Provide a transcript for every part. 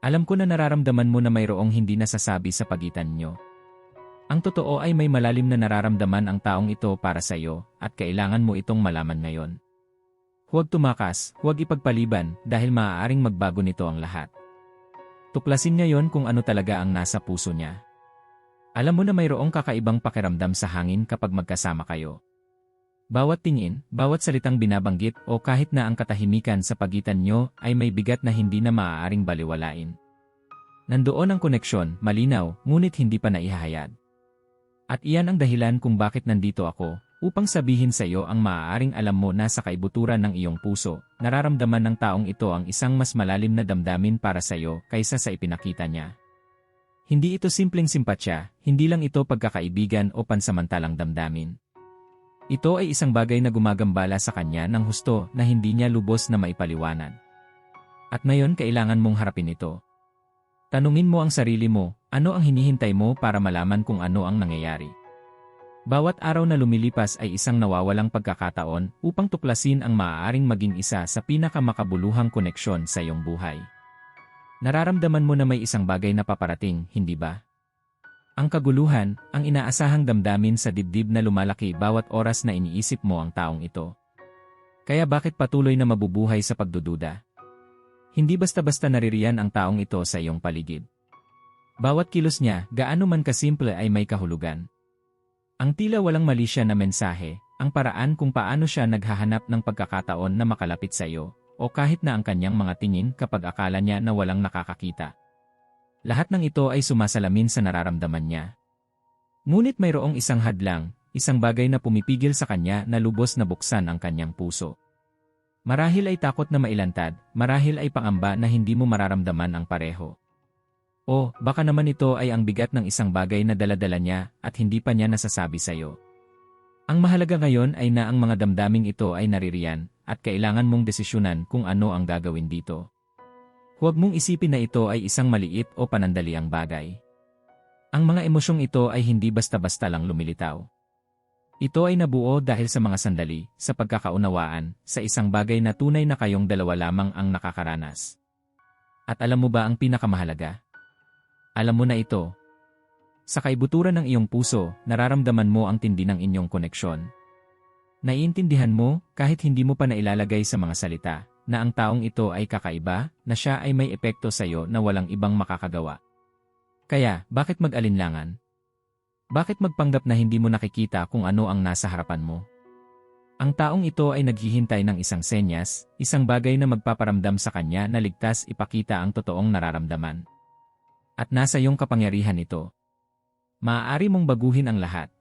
Alam ko na nararamdaman mo na mayroong hindi nasasabi sa pagitan nyo. Ang totoo ay may malalim na nararamdaman ang taong ito para sa iyo at kailangan mo itong malaman ngayon. Huwag tumakas, huwag ipagpaliban dahil maaaring magbago nito ang lahat. Tuklasin ngayon kung ano talaga ang nasa puso niya. Alam mo na mayroong kakaibang pakiramdam sa hangin kapag magkasama kayo. Bawat tingin, bawat salitang binabanggit o kahit na ang katahimikan sa pagitan nyo ay may bigat na hindi na maaaring baliwalain. Nandoon ang koneksyon, malinaw, ngunit hindi pa naihahayad. At iyan ang dahilan kung bakit nandito ako, upang sabihin sa iyo ang maaaring alam mo na sa kaibuturan ng iyong puso, nararamdaman ng taong ito ang isang mas malalim na damdamin para sa iyo kaysa sa ipinakita niya. Hindi ito simpleng simpatsya, hindi lang ito pagkakaibigan o pansamantalang damdamin. Ito ay isang bagay na gumagambala sa kanya ng husto na hindi niya lubos na maipaliwanan. At ngayon kailangan mong harapin ito. Tanungin mo ang sarili mo, ano ang hinihintay mo para malaman kung ano ang nangyayari. Bawat araw na lumilipas ay isang nawawalang pagkakataon upang tuklasin ang maaaring maging isa sa pinakamakabuluhang koneksyon sa iyong buhay. Nararamdaman mo na may isang bagay na paparating, hindi ba? Ang kaguluhan, ang inaasahang damdamin sa dibdib na lumalaki bawat oras na iniisip mo ang taong ito. Kaya bakit patuloy na mabubuhay sa pagdududa? Hindi basta-basta naririyan ang taong ito sa iyong paligid. Bawat kilos niya, gaano man kasimple ay may kahulugan. Ang tila walang mali siya na mensahe, ang paraan kung paano siya naghahanap ng pagkakataon na makalapit sa iyo, o kahit na ang kanyang mga tingin kapag akala niya na walang nakakakita. Lahat ng ito ay sumasalamin sa nararamdaman niya. Ngunit mayroong isang hadlang, isang bagay na pumipigil sa kanya na lubos na buksan ang kanyang puso. Marahil ay takot na mailantad, marahil ay pangamba na hindi mo mararamdaman ang pareho. O, baka naman ito ay ang bigat ng isang bagay na daladala niya at hindi pa niya nasasabi sa iyo. Ang mahalaga ngayon ay na ang mga damdaming ito ay naririyan at kailangan mong desisyonan kung ano ang gagawin dito. Huwag mong isipin na ito ay isang maliit o panandaliang bagay. Ang mga emosyong ito ay hindi basta-basta lang lumilitaw. Ito ay nabuo dahil sa mga sandali, sa pagkakaunawaan, sa isang bagay na tunay na kayong dalawa lamang ang nakakaranas. At alam mo ba ang pinakamahalaga? Alam mo na ito. Sa kaibuturan ng iyong puso, nararamdaman mo ang tindi ng inyong koneksyon. Naiintindihan mo, kahit hindi mo pa nailalagay sa mga salita, na ang taong ito ay kakaiba, na siya ay may epekto sa iyo na walang ibang makakagawa. Kaya, bakit mag-alinlangan? Bakit magpanggap na hindi mo nakikita kung ano ang nasa harapan mo? Ang taong ito ay naghihintay ng isang senyas, isang bagay na magpaparamdam sa kanya na ligtas ipakita ang totoong nararamdaman at nasa iyong kapangyarihan ito. Maaari mong baguhin ang lahat.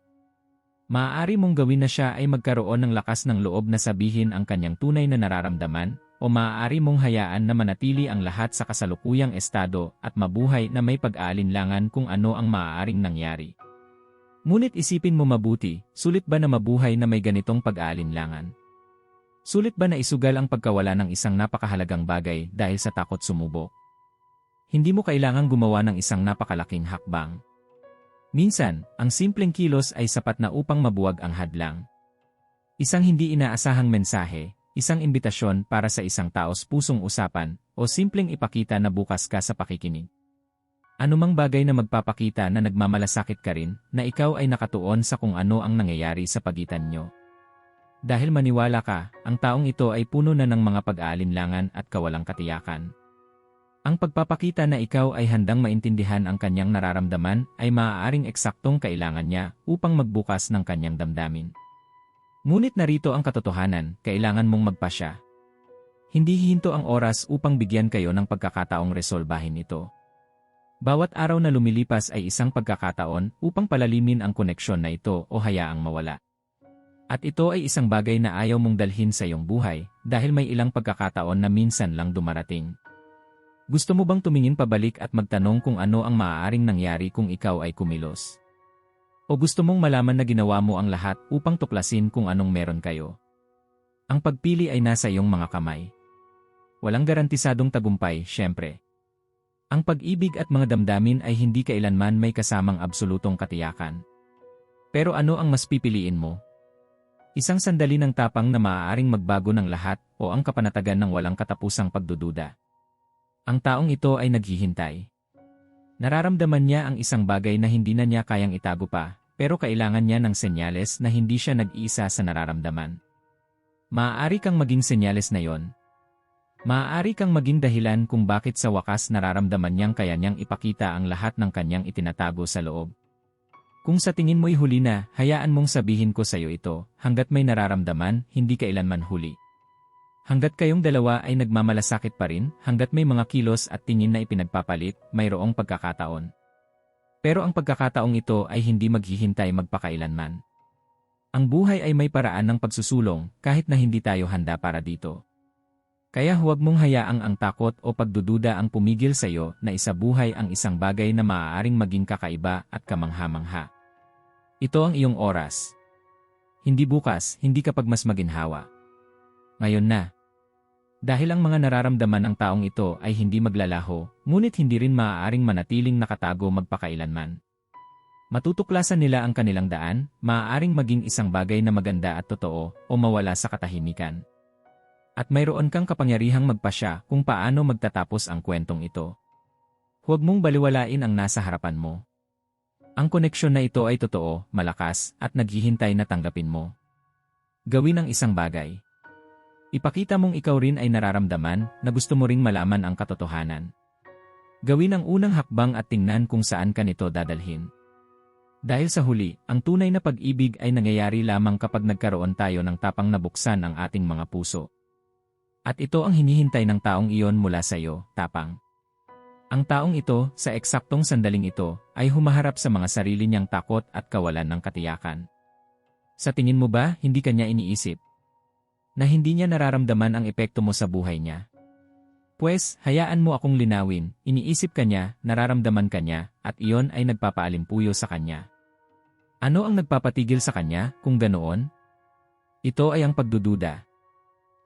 Maaari mong gawin na siya ay magkaroon ng lakas ng loob na sabihin ang kanyang tunay na nararamdaman, o maaari mong hayaan na manatili ang lahat sa kasalukuyang estado at mabuhay na may pag-aalinlangan kung ano ang maaaring nangyari. Ngunit isipin mo mabuti, sulit ba na mabuhay na may ganitong pag-aalinlangan? Sulit ba na isugal ang pagkawala ng isang napakahalagang bagay dahil sa takot sumubok? Hindi mo kailangang gumawa ng isang napakalaking hakbang. Minsan, ang simpleng kilos ay sapat na upang mabuwag ang hadlang. Isang hindi inaasahang mensahe, isang imbitasyon para sa isang taos pusong usapan, o simpleng ipakita na bukas ka sa pakikinig. Anumang bagay na magpapakita na nagmamalasakit ka rin, na ikaw ay nakatuon sa kung ano ang nangyayari sa pagitan nyo. Dahil maniwala ka, ang taong ito ay puno na ng mga pag-aalinlangan at kawalang katiyakan. Ang pagpapakita na ikaw ay handang maintindihan ang kanyang nararamdaman ay maaaring eksaktong kailangan niya upang magbukas ng kanyang damdamin. Ngunit narito ang katotohanan, kailangan mong magpasya. Hindi hihinto ang oras upang bigyan kayo ng pagkakataong resolbahin ito. Bawat araw na lumilipas ay isang pagkakataon upang palalimin ang koneksyon na ito o hayaang mawala. At ito ay isang bagay na ayaw mong dalhin sa iyong buhay dahil may ilang pagkakataon na minsan lang dumarating. Gusto mo bang tumingin pabalik at magtanong kung ano ang maaaring nangyari kung ikaw ay kumilos? O gusto mong malaman na ginawa mo ang lahat upang tuklasin kung anong meron kayo? Ang pagpili ay nasa iyong mga kamay. Walang garantisadong tagumpay, syempre. Ang pag-ibig at mga damdamin ay hindi kailanman may kasamang absolutong katiyakan. Pero ano ang mas pipiliin mo? Isang sandali ng tapang na maaaring magbago ng lahat o ang kapanatagan ng walang katapusang pagdududa. Ang taong ito ay naghihintay. Nararamdaman niya ang isang bagay na hindi na niya kayang itago pa, pero kailangan niya ng senyales na hindi siya nag-iisa sa nararamdaman. Maaari kang maging senyales na yon. Maaari kang maging dahilan kung bakit sa wakas nararamdaman niyang kaya niyang ipakita ang lahat ng kanyang itinatago sa loob. Kung sa tingin mo'y huli na, hayaan mong sabihin ko sa iyo ito, hanggat may nararamdaman, hindi kailanman huli. Hanggat kayong dalawa ay nagmamalasakit pa rin, hanggat may mga kilos at tingin na ipinagpapalit, mayroong pagkakataon. Pero ang pagkakataong ito ay hindi maghihintay magpakailanman. Ang buhay ay may paraan ng pagsusulong kahit na hindi tayo handa para dito. Kaya huwag mong hayaang ang takot o pagdududa ang pumigil sa iyo na isabuhay ang isang bagay na maaaring maging kakaiba at kamangha-mangha. Ito ang iyong oras. Hindi bukas, hindi kapag mas maginhawa. Ngayon na. Dahil ang mga nararamdaman ng taong ito ay hindi maglalaho, ngunit hindi rin maaaring manatiling nakatago magpakailanman. Matutuklasan nila ang kanilang daan, maaaring maging isang bagay na maganda at totoo, o mawala sa katahimikan. At mayroon kang kapangyarihang magpasya kung paano magtatapos ang kwentong ito. Huwag mong baliwalain ang nasa harapan mo. Ang koneksyon na ito ay totoo, malakas, at naghihintay na tanggapin mo. Gawin ang isang bagay. Ipakita mong ikaw rin ay nararamdaman na gusto mo ring malaman ang katotohanan. Gawin ang unang hakbang at tingnan kung saan ka nito dadalhin. Dahil sa huli, ang tunay na pag-ibig ay nangyayari lamang kapag nagkaroon tayo ng tapang nabuksan ang ating mga puso. At ito ang hinihintay ng taong iyon mula sa iyo, tapang. Ang taong ito, sa eksaktong sandaling ito, ay humaharap sa mga sarili niyang takot at kawalan ng katiyakan. Sa tingin mo ba, hindi kanya iniisip? Na hindi niya nararamdaman ang epekto mo sa buhay niya. Pues, hayaan mo akong linawin, iniisip ka niya, nararamdaman ka niya, at iyon ay nagpapaalimpuyo sa kanya. Ano ang nagpapatigil sa kanya, kung ganoon? Ito ay ang pagdududa.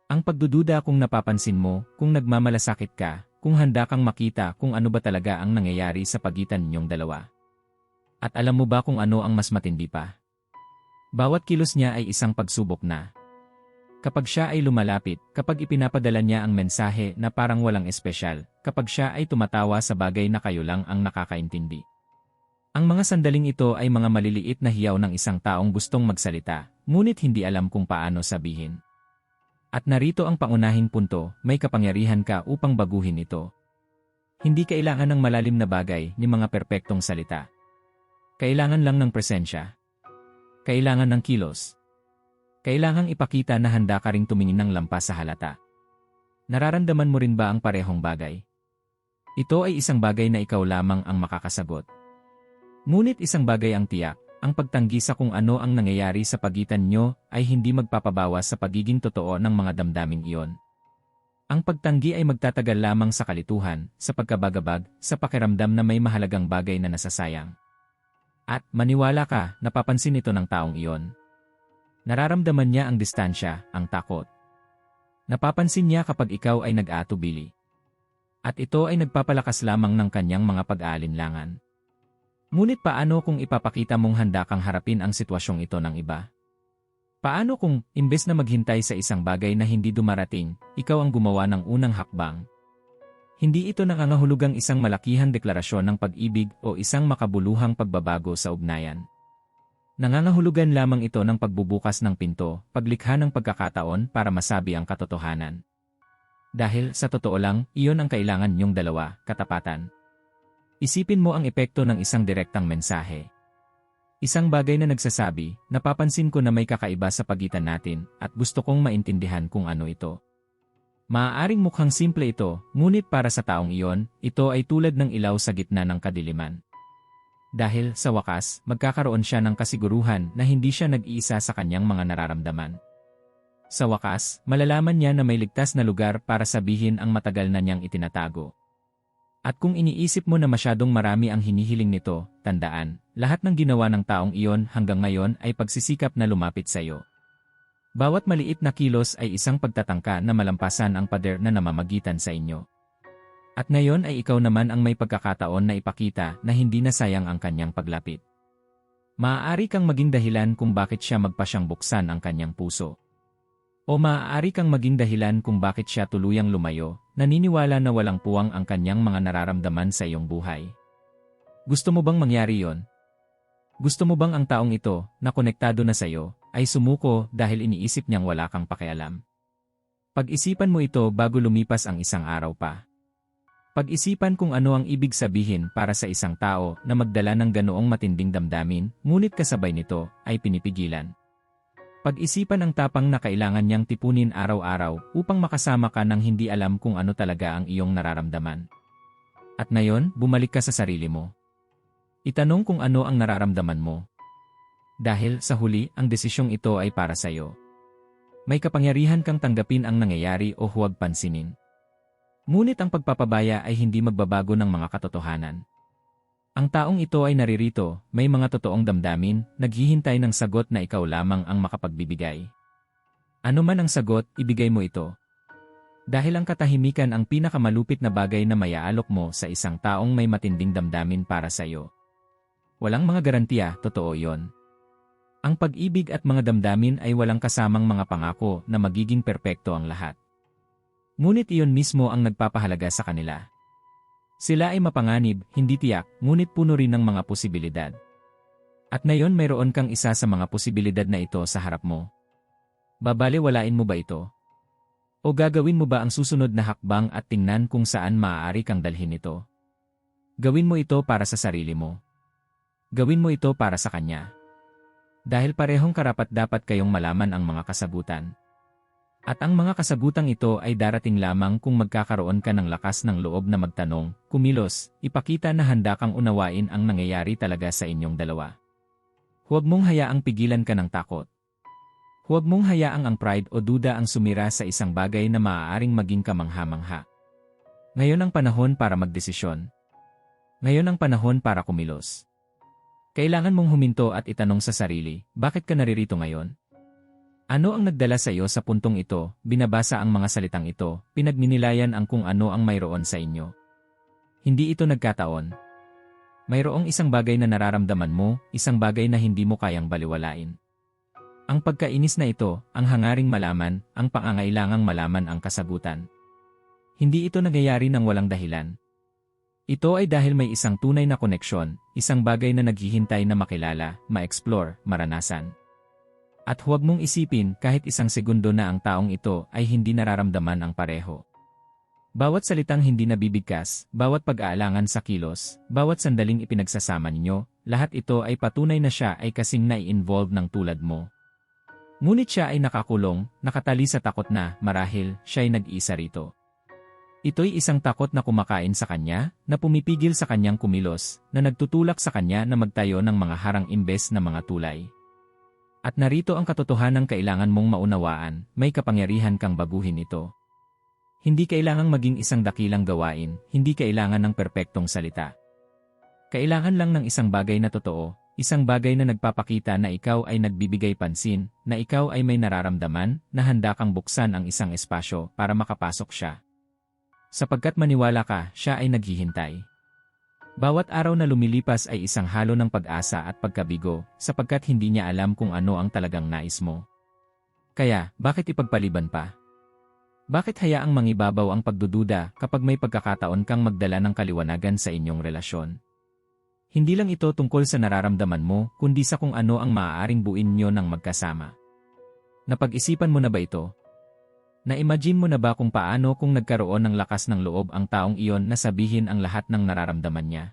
Ang pagdududa kung napapansin mo, kung nagmamalasakit ka, kung handa kang makita kung ano ba talaga ang nangyayari sa pagitan ninyong dalawa. At alam mo ba kung ano ang mas matindi pa? Bawat kilos niya ay isang pagsubok na. Kapag siya ay lumalapit, kapag ipinapadala niya ang mensahe na parang walang espesyal, kapag siya ay tumatawa sa bagay na kayo lang ang nakakaintindi. Ang mga sandaling ito ay mga maliliit na hiyaw ng isang taong gustong magsalita, ngunit hindi alam kung paano sabihin. At narito ang pangunahing punto, may kapangyarihan ka upang baguhin ito. Hindi kailangan ng malalim na bagay ni mga perpektong salita. Kailangan lang ng presensya. Kailangan ng kilos. Kailangang ipakita na handa ka ring tumingin ng lampas sa halata. Nararamdaman mo rin ba ang parehong bagay? Ito ay isang bagay na ikaw lamang ang makakasagot. Ngunit isang bagay ang tiyak, ang pagtanggi sa kung ano ang nangyayari sa pagitan nyo ay hindi magpapabawas sa pagiging totoo ng mga damdaming iyon. Ang pagtanggi ay magtatagal lamang sa kalituhan, sa pagkabagabag, sa pakiramdam na may mahalagang bagay na nasasayang. At maniwala ka, napapansin ito ng taong iyon. Nararamdaman niya ang distansya, ang takot. Napapansin niya kapag ikaw ay nag-atubili. At ito ay nagpapalakas lamang ng kanyang mga pag-aalinlangan. Ngunit paano kung ipapakita mong handa kang harapin ang sitwasyong ito ng iba? Paano kung, imbes na maghintay sa isang bagay na hindi dumarating, ikaw ang gumawa ng unang hakbang? Hindi ito nangangahulugang isang malakihang deklarasyon ng pag-ibig o isang makabuluhang pagbabago sa ugnayan. Nangangahulugan lamang ito ng pagbubukas ng pinto, paglikha ng pagkakataon para masabi ang katotohanan. Dahil sa totoo lang, iyon ang kailangan niyong dalawa, katapatan. Isipin mo ang epekto ng isang direktang mensahe. Isang bagay na nagsasabi, napapansin ko na may kakaiba sa pagitan natin at gusto kong maintindihan kung ano ito. Maaaring mukhang simple ito, ngunit para sa taong iyon, ito ay tulad ng ilaw sa gitna ng kadiliman. Dahil, sa wakas, magkakaroon siya ng kasiguruhan na hindi siya nag-iisa sa kanyang mga nararamdaman. Sa wakas, malalaman niya na may ligtas na lugar para sabihin ang matagal na niyang itinatago. At kung iniisip mo na masyadong marami ang hinihiling nito, tandaan, lahat ng ginawa ng taong iyon hanggang ngayon ay pagsisikap na lumapit sa iyo. Bawat maliit na kilos ay isang pagtatangka na malampasan ang pader na namamagitan sa inyo. At ngayon ay ikaw naman ang may pagkakataon na ipakita na hindi na sayang ang kanyang paglapit. Maaari kang maging dahilan kung bakit siya magpasyang buksan ang kanyang puso. O maaari kang maging dahilan kung bakit siya tuluyang lumayo, naniniwala na walang puwang ang kanyang mga nararamdaman sa iyong buhay. Gusto mo bang mangyari yon? Gusto mo bang ang taong ito, na konektado na sa iyo, ay sumuko dahil iniisip niyang wala kang pakialam? Pag-isipan mo ito bago lumipas ang isang araw pa. Pag-isipan kung ano ang ibig sabihin para sa isang tao na magdala ng ganoong matinding damdamin, ngunit kasabay nito ay pinipigilan. Pag-isipan ang tapang na kailangan niyang tipunin araw-araw upang makasama ka ng hindi alam kung ano talaga ang iyong nararamdaman. At ngayon, bumalik ka sa sarili mo. Itanong kung ano ang nararamdaman mo. Dahil sa huli, ang desisyong ito ay para sa iyo. May kapangyarihan kang tanggapin ang nangyayari o huwag pansinin. Ngunit ang pagpapabaya ay hindi magbabago ng mga katotohanan. Ang taong ito ay naririto, may mga totoong damdamin, naghihintay ng sagot na ikaw lamang ang makapagbibigay. Ano man ang sagot, ibigay mo ito. Dahil ang katahimikan ang pinakamalupit na bagay na mayaalok mo sa isang taong may matinding damdamin para sa iyo. Walang mga garantiya, totoo yon. Ang pag-ibig at mga damdamin ay walang kasamang mga pangako na magiging perpekto ang lahat. Ngunit iyon mismo ang nagpapahalaga sa kanila. Sila ay mapanganib, hindi tiyak, ngunit puno rin ng mga posibilidad. At ngayon mayroon kang isa sa mga posibilidad na ito sa harap mo. Babaliwalain mo ba ito? O gagawin mo ba ang susunod na hakbang at tingnan kung saan maaari kang dalhin ito? Gawin mo ito para sa sarili mo. Gawin mo ito para sa kanya. Dahil parehong karapat dapat kayong malaman ang mga kasagutan. At ang mga kasagutang ito ay darating lamang kung magkakaroon ka ng lakas ng loob na magtanong, kumilos, ipakita na handa kang unawain ang nangyayari talaga sa inyong dalawa. Huwag mong hayaang pigilan ka ng takot. Huwag mong hayaang ang pride o duda ang sumira sa isang bagay na maaaring maging kamangha-mangha. Ngayon ang panahon para magdesisyon. Ngayon ang panahon para kumilos. Kailangan mong huminto at itanong sa sarili, bakit ka naririto ngayon? Ano ang nagdala sa iyo sa puntong ito, binabasa ang mga salitang ito, pinagminilayan ang kung ano ang mayroon sa inyo. Hindi ito nagkataon. Mayroong isang bagay na nararamdaman mo, isang bagay na hindi mo kayang baliwalain. Ang pagkainis na ito, ang hangaring malaman, ang pangangailangang malaman ang kasagutan. Hindi ito nagyayari ng walang dahilan. Ito ay dahil may isang tunay na koneksyon, isang bagay na naghihintay na makilala, ma-explore, maranasan. At huwag mong isipin kahit isang segundo na ang taong ito ay hindi nararamdaman ang pareho. Bawat salitang hindi nabibigkas, bawat pag-aalangan sa kilos, bawat sandaling ipinagsasama ninyo, lahat ito ay patunay na siya ay kasing nai-involve ng tulad mo. Ngunit siya ay nakakulong, nakatali sa takot na, marahil, siya ay nag-isa rito. Ito'y isang takot na kumakain sa kanya, na pumipigil sa kanyang kumilos, na nagtutulak sa kanya na magtayo ng mga harang imbes na mga tulay. At narito ang katotohanan kailangan mong maunawaan, may kapangyarihan kang baguhin ito. Hindi kailangang maging isang dakilang gawain, hindi kailangan ng perpektong salita. Kailangan lang ng isang bagay na totoo, isang bagay na nagpapakita na ikaw ay nagbibigay pansin, na ikaw ay may nararamdaman, na handa kang buksan ang isang espasyo para makapasok siya. Sapagkat maniwala ka, siya ay naghihintay. Bawat araw na lumilipas ay isang halo ng pag-asa at pagkabigo, sapagkat hindi niya alam kung ano ang talagang nais mo. Kaya, bakit ipagpaliban pa? Bakit hayaang mangibabaw ang pagdududa kapag may pagkakataon kang magdala ng kaliwanagan sa inyong relasyon? Hindi lang ito tungkol sa nararamdaman mo, kundi sa kung ano ang maaaring buin nyo ng magkasama. Napag-isipan mo na ba ito? Na-imagine mo na ba kung paano kung nagkaroon ng lakas ng loob ang taong iyon na sabihin ang lahat ng nararamdaman niya?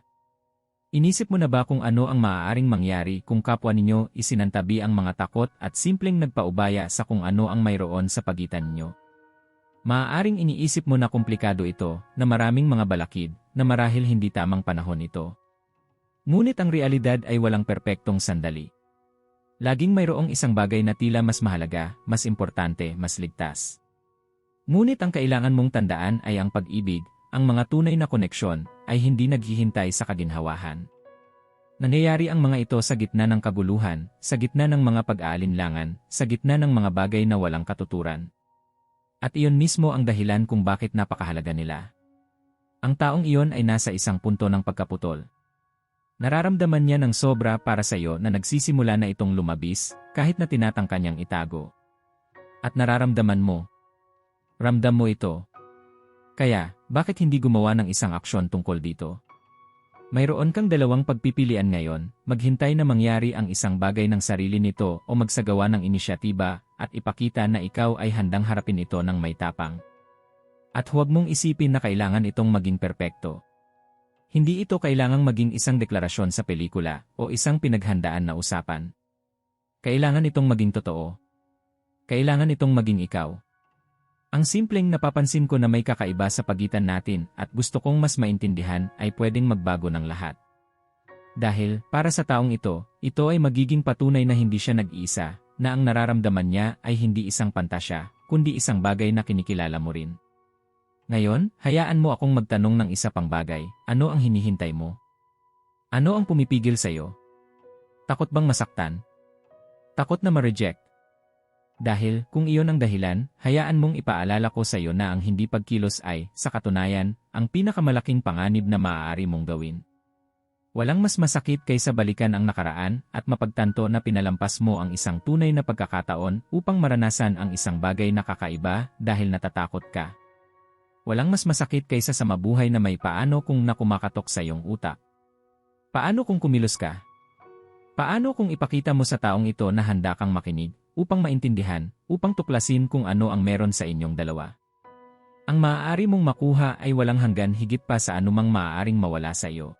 Inisip mo na ba kung ano ang maaaring mangyari kung kapwa ninyo isinantabi ang mga takot at simpleng nagpaubaya sa kung ano ang mayroon sa pagitan ninyo? Maaaring iniisip mo na komplikado ito, na maraming mga balakid, na marahil hindi tamang panahon ito. Ngunit ang realidad ay walang perpektong sandali. Laging mayroong isang bagay na tila mas mahalaga, mas importante, mas ligtas. Ngunit ang kailangan mong tandaan ay ang pag-ibig, ang mga tunay na koneksyon, ay hindi naghihintay sa kaginhawahan. Nangyayari ang mga ito sa gitna ng kaguluhan, sa gitna ng mga pag-aalinlangan, sa gitna ng mga bagay na walang katuturan. At iyon mismo ang dahilan kung bakit napakahalaga nila. Ang taong iyon ay nasa isang punto ng pagkaputol. Nararamdaman niya ng sobra para sa iyo na nagsisimula na itong lumabis kahit na tinatangka niyang itago. At nararamdaman mo, Ramdam mo ito. Kaya, bakit hindi gumawa ng isang aksyon tungkol dito? Mayroon kang dalawang pagpipilian ngayon, maghintay na mangyari ang isang bagay ng sarili nito o magsagawa ng inisyatiba at ipakita na ikaw ay handang harapin ito ng may tapang. At huwag mong isipin na kailangan itong maging perpekto. Hindi ito kailangang maging isang deklarasyon sa pelikula o isang pinaghandaan na usapan. Kailangan itong maging totoo. Kailangan itong maging ikaw. Ang simpleng napapansin ko na may kakaiba sa pagitan natin at gusto kong mas maintindihan ay pwedeng magbago ng lahat. Dahil, para sa taong ito, ito ay magiging patunay na hindi siya nag-iisa, na ang nararamdaman niya ay hindi isang pantasya, kundi isang bagay na kinikilala mo rin. Ngayon, hayaan mo akong magtanong ng isa pang bagay, ano ang hinihintay mo? Ano ang pumipigil sa'yo? Takot bang masaktan? Takot na ma-reject? Dahil, kung iyon ang dahilan, hayaan mong ipaalala ko sa iyo na ang hindi pagkilos ay, sa katunayan, ang pinakamalaking panganib na maaari mong gawin. Walang mas masakit kaysa balikan ang nakaraan at mapagtanto na pinalampas mo ang isang tunay na pagkakataon upang maranasan ang isang bagay na kakaiba dahil natatakot ka. Walang mas masakit kaysa sa mabuhay na may paano kung nakumakatok sa iyong utak. Paano kung kumilos ka? Paano kung ipakita mo sa taong ito na handa kang makinig upang maintindihan, upang tuklasin kung ano ang meron sa inyong dalawa. Ang maaari mong makuha ay walang hanggan higit pa sa anumang maaaring mawala sa iyo.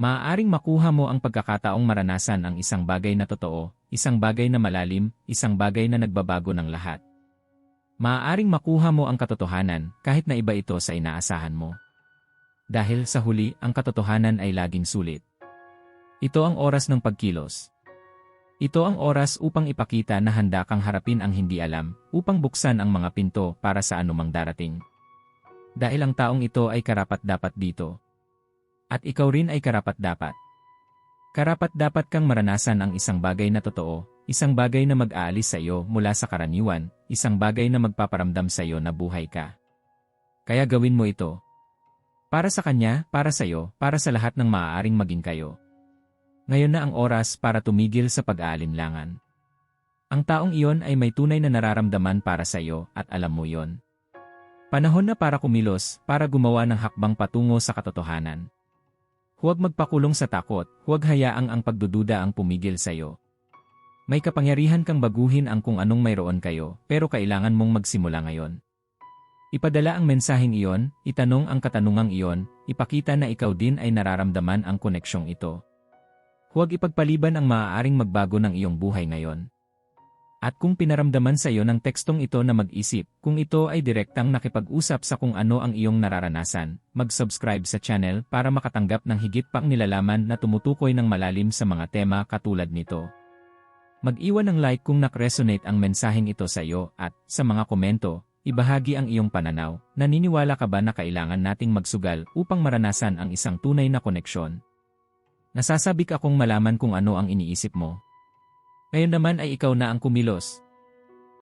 Maaaring makuha mo ang pagkakataong maranasan ang isang bagay na totoo, isang bagay na malalim, isang bagay na nagbabago ng lahat. Maaaring makuha mo ang katotohanan kahit na iba ito sa inaasahan mo. Dahil sa huli, ang katotohanan ay laging sulit. Ito ang oras ng pagkilos. Ito ang oras upang ipakita na handa kang harapin ang hindi alam, upang buksan ang mga pinto para sa anumang darating. Dahil ang taong ito ay karapat-dapat dito. At ikaw rin ay karapat-dapat. Karapat-dapat kang maranasan ang isang bagay na totoo, isang bagay na mag-aalis sa iyo mula sa karaniwan, isang bagay na magpaparamdam sa iyo na buhay ka. Kaya gawin mo ito. Para sa kanya, para sa iyo, para sa lahat ng maaaring maging kayo. Ngayon na ang oras para tumigil sa pag-aalinlangan. Ang taong iyon ay may tunay na nararamdaman para sa iyo at alam mo yon. Panahon na para kumilos, para gumawa ng hakbang patungo sa katotohanan. Huwag magpakulong sa takot, huwag hayaang ang pagdududa ang pumigil sa iyo. May kapangyarihan kang baguhin ang kung anong mayroon kayo, pero kailangan mong magsimula ngayon. Ipadala ang mensaheng iyon, itanong ang katanungang iyon, ipakita na ikaw din ay nararamdaman ang koneksyong ito. Huwag ipagpaliban ang maaaring magbago ng iyong buhay ngayon. At kung pinaramdaman sa iyo ng tekstong ito na mag-isip, kung ito ay direktang nakipag-usap sa kung ano ang iyong nararanasan, mag-subscribe sa channel para makatanggap ng higit pang nilalaman na tumutukoy ng malalim sa mga tema katulad nito. Mag-iwan ng like kung nak-resonate ang mensaheng ito sa iyo at, sa mga komento, ibahagi ang iyong pananaw. Naniniwala ka ba na kailangan nating magsugal upang maranasan ang isang tunay na koneksyon? Nasasabik akong malaman kung ano ang iniisip mo. Ngayon naman ay ikaw na ang kumilos,